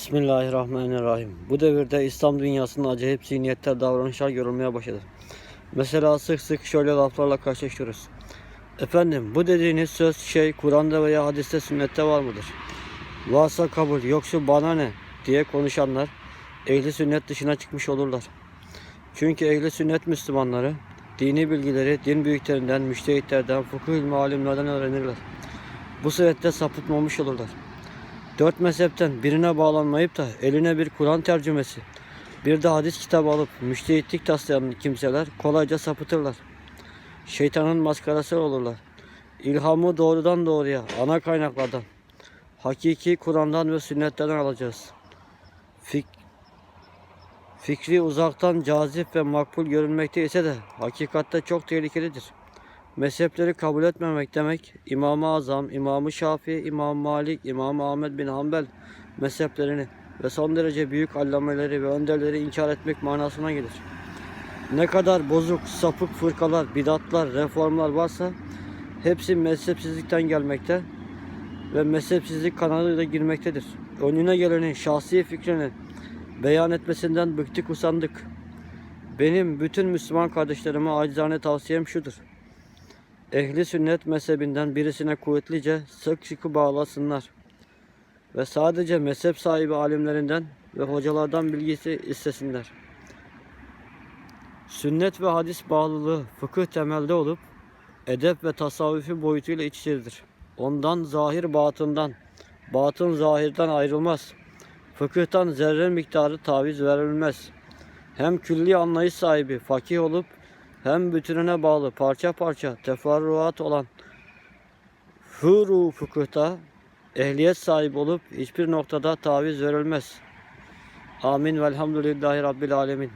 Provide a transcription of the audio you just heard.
Bismillahirrahmanirrahim. Bu devirde İslam dünyasında acayip zihniyetler, davranışlar görülmeye başladı. Mesela sık sık şöyle laflarla karşılaşıyoruz. Efendim bu dediğiniz söz şey Kur'an'da veya hadiste sünnette var mıdır? Varsa kabul yoksa bana ne diye konuşanlar ehli sünnet dışına çıkmış olurlar. Çünkü ehli sünnet Müslümanları dini bilgileri din büyüklerinden, müştehitlerden, fıkıh ilmi alimlerden öğrenirler. Bu sebeple sapıtmamış olurlar. Dört mezhepten birine bağlanmayıp da eline bir Kur'an tercümesi, bir de hadis kitabı alıp müştehitlik taslayan kimseler kolayca sapıtırlar. Şeytanın maskarası olurlar. İlhamı doğrudan doğruya, ana kaynaklardan, hakiki Kur'an'dan ve sünnetlerden alacağız. Fik Fikri uzaktan cazip ve makbul görünmekte ise de hakikatte çok tehlikelidir. Mezhepleri kabul etmemek demek İmam-ı Azam, İmam-ı Şafii, İmam Malik, İmam Ahmed bin Hanbel mezheplerini ve son derece büyük allameleri ve önderleri inkar etmek manasına gelir. Ne kadar bozuk, sapık fırkalar, bidatlar, reformlar varsa hepsi mezhepsizlikten gelmekte ve mezhepsizlik kanalıyla girmektedir. Önüne gelenin şahsi fikrini beyan etmesinden bıktık usandık. Benim bütün Müslüman kardeşlerime acizane tavsiyem şudur. Ehli sünnet mezhebinden birisine kuvvetlice sık sıkı bağlasınlar. Ve sadece mezhep sahibi alimlerinden ve hocalardan bilgisi istesinler. Sünnet ve hadis bağlılığı fıkıh temelde olup edep ve tasavvufi boyutuyla iç. Ondan zahir batından, batın zahirden ayrılmaz. Fıkıhtan zerre miktarı taviz verilmez. Hem külli anlayış sahibi fakih olup hem bütününe bağlı parça parça teferruat olan furu fıkıhta ehliyet sahibi olup hiçbir noktada taviz verilmez. Amin velhamdülillahi rabbil alemin.